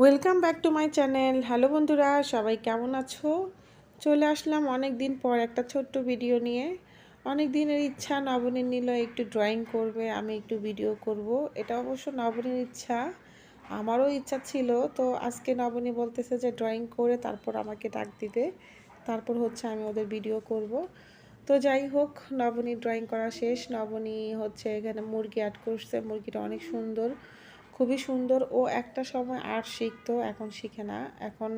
Welcome back to my channel hello বন্ধুরা, সবাই কেমন আছো? চলে আসলাম অনেক দিন পর একটা ছোট্ট ভিডিও নিয়ে। অনেক দিনের ইচ্ছা, নবনীর নিল একটু ড্রয়িং করবে, আমি একটু ভিডিও করব। এটা অবশ্য নবনীর ইচ্ছা, আমারও ইচ্ছা ছিল। তো আজকে নবনী বলতেছে যে ড্রয়িং করে তারপর আমাকে ডাক দিবে, তারপর হচ্ছে আমি ওদের ভিডিও করব। তো যাই হোক নবনী ড্রয়িং করা শেষ। নবনী হচ্ছে এখানে মুরগি অ্যাড করছে, মুরগিটা অনেক সুন্দর। খুবই সুন্দর। ও একটা সময় আর্ট শিখতো, এখন শিখে না। এখন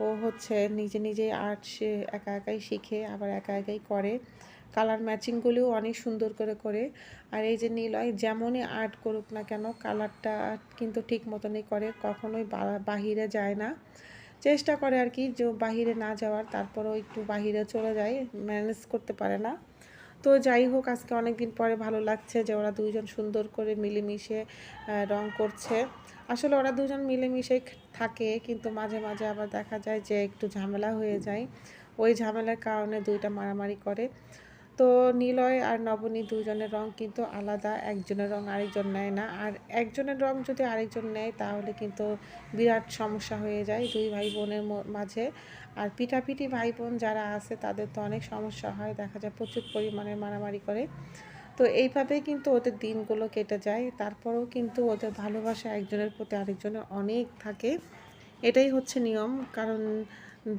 ও হচ্ছে নিজে নিজেই আর্ট সে একা একাই শিখে, আবার একা একাই করে। কালার ম্যাচিংগুলিও অনেক সুন্দর করে করে। আর এই যে নীলয়, যেমনই আর্ট করুক না কেন কালারটা কিন্তু ঠিক মতনই করে, কখনোই বাহিরে যায় না। চেষ্টা করে আর কি, যে বাহিরে না যাওয়ার, তারপরেও একটু বাহিরে চলে যায় ম্যানেজ করতে পারে না। তো যাই হোক, আজকে অনেক দিন পরে ভালো লাগছে যে ওরা দুজন সুন্দর করে মিলেমিশে রং করছে। আসলে ওরা দুজন মিলেমিশে থাকে, কিন্তু মাঝে মাঝে আবার দেখা যায় যে একটু ঝামেলা হয়ে যায়। ওই ঝামেলার কারণে দুইটা মারামারি করে। তো নিলয় আর নবনী দুজনের রং কিন্তু আলাদা, একজনের রং আরেকজন নেয় না। আর একজনের রং যদি আরেকজন নেয়, তাহলে কিন্তু বিরাট সমস্যা হয়ে যায় দুই ভাই বোনের মাঝে। আর পিঠাপিঠি ভাই বোন যারা আছে, তাদের তো অনেক সমস্যা হয়, দেখা যায় প্রচুর পরিমাণে মারামারি করে। তো এইভাবেই কিন্তু ওদের দিনগুলো কেটে যায়। তারপরেও কিন্তু ওদের ভালোবাসা একজনের প্রতি আরেকজনের অনেক থাকে। এটাই হচ্ছে নিয়ম। কারণ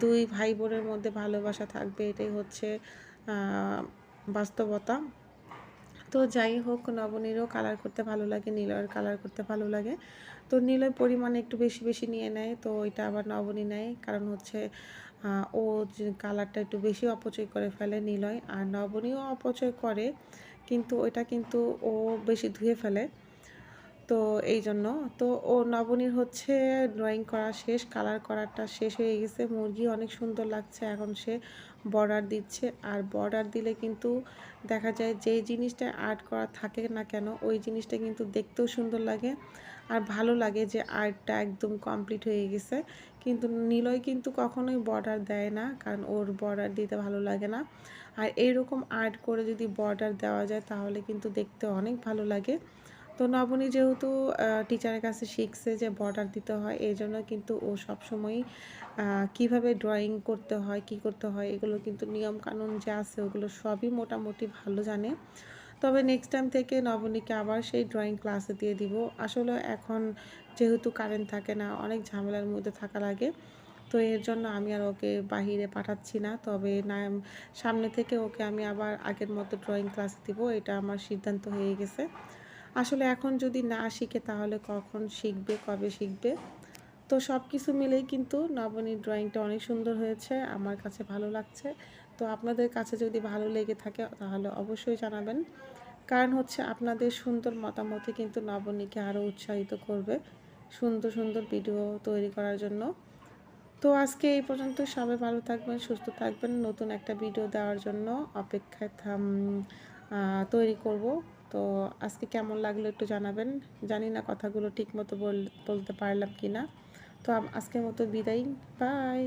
দুই ভাই বোনের মধ্যে ভালোবাসা থাকবে, এটাই হচ্ছে বাস্তবতা। তো যাই হোক, নবনীরও কালার করতে ভালো লাগে, নীলয়ের কালার করতে ভালো লাগে। তো নীলয় পরিমাণে একটু বেশি বেশি নিয়ে নেয়, তো এটা আবার নবনী নেয়। কারণ হচ্ছে ও কালারটা একটু বেশি অপচয় করে ফেলে নীলয়। আর নবনীও অপচয় করে, কিন্তু ওইটা কিন্তু ও বেশি ধুয়ে ফেলে। তো এই জন্য তো ও নবনীর হচ্ছে ড্রয়িং করা শেষ কালার করাটা শেষ হয়ে গেছে। মুরগি অনেক সুন্দর লাগছে, এখন সে বর্ডার দিচ্ছে। আর বর্ডার দিলে কিন্তু দেখা যায় যেই জিনিসটা আর্ট করা থাকে না কেন, ওই জিনিসটা কিন্তু দেখতেও সুন্দর লাগে। আর ভালো লাগে যে আর্টটা একদম কমপ্লিট হয়ে গেছে। কিন্তু নিলয় কিন্তু কখনোই বর্ডার দেয় না, কারণ ওর বর্ডার দিতে ভালো লাগে না। আর এইরকম আর্ট করে যদি বর্ডার দেওয়া যায়, তাহলে কিন্তু দেখতে অনেক ভালো লাগে। তো নবনী যেহেতু টিচারের কাছে শিখছে যে বর্ডার দিতে হয়, এই জন্য কিন্তু ও সবসময়ই কীভাবে ড্রয়িং করতে হয়, কি করতে হয়, এগুলো কিন্তু নিয়ম কানুন যে আছে ওগুলো সবই মোটামুটি ভালো জানে। তবে নেক্সট টাইম থেকে নবনীকে আবার সেই ড্রয়িং ক্লাসে দিয়ে দিব। আসলে এখন যেহেতু কারেন্ট থাকে না, অনেক ঝামেলার মধ্যে থাকা লাগে। তো এর জন্য আমি আর ওকে বাহিরে পাঠাচ্ছি না। তবে না, সামনে থেকে ওকে আমি আবার আগের মতো ড্রয়িং ক্লাস দিব, এটা আমার সিদ্ধান্ত হয়ে গেছে। আসলে এখন যদি না শিখে তাহলে কখন শিখবে, কবে শিখবে? তো সব কিছু মিলেই কিন্তু নবনীর ড্রয়িংটা অনেক সুন্দর হয়েছে, আমার কাছে ভালো লাগছে। তো আপনাদের কাছে যদি ভালো লেগে থাকে তাহলে অবশ্যই জানাবেন। কারণ হচ্ছে আপনাদের সুন্দর মতামতে কিন্তু নবনীকে আরও উৎসাহিত করবে সুন্দর সুন্দর ভিডিও তৈরি করার জন্য। তো আজকে এই পর্যন্ত সবাই ভালো থাকবেন, সুস্থ থাকবেন। নতুন একটা ভিডিও দেওয়ার জন্য অপেক্ষায় তৈরি করব। তো আজকে কেমন লাগল একটু জানাবেন। জানি না কথাগুলো ঠিক মতো বলতে পারলাম কি না তো আজকের মতো বিদায়। বাই।